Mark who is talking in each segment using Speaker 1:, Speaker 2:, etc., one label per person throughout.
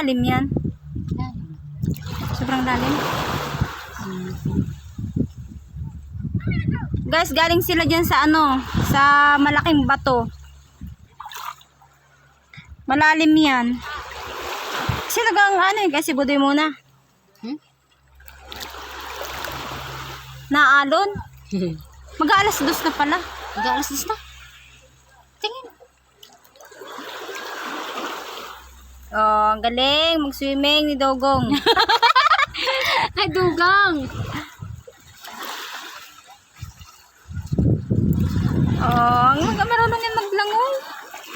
Speaker 1: malalim yan? Sobrang lalim. Guys, galing sila dyan sa ano, sa malaking bato. Malalim yan. Kasi nagang ano eh, kasi budoy muna.
Speaker 2: Hmm?
Speaker 1: Naalon? Mag-aalas dos na pala.
Speaker 2: Mag-aalas na.
Speaker 1: Oh, ang galing. Mag-swimming ni Dogong.
Speaker 2: Ay, dugang.
Speaker 1: oh, ang mag marunong yan maglangoy.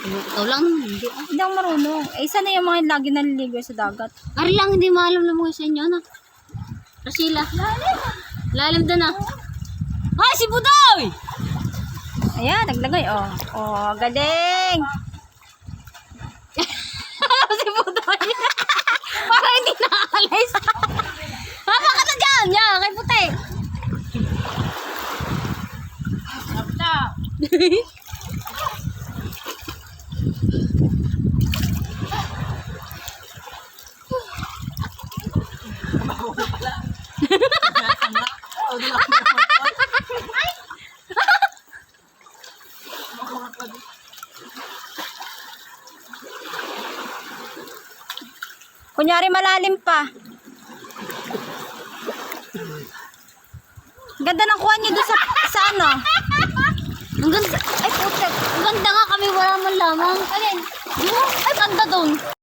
Speaker 2: Ikaw lang, hindi ah.
Speaker 1: Hindi ako marunong. Eh, sana yung mga lagi naliligo sa dagat.
Speaker 2: Ari lang, hindi maalam na mga sa inyo, na. Rasila. Lalim. Lalim doon ah. Ay, si Budoy!
Speaker 1: Ayan, naglangoy. Oh, oh galing.
Speaker 2: si Budoy. Para hindi nakaalis. Hapa ka na dyan! Yan, kay puti.
Speaker 1: Kunyari malalim pa. Ganda ng kuha niyo doon sa, sa ano.
Speaker 2: Ang ganda. Ay, puti. Ang ganda nga kami, wala man lamang. Alin? Ay, ganda doon.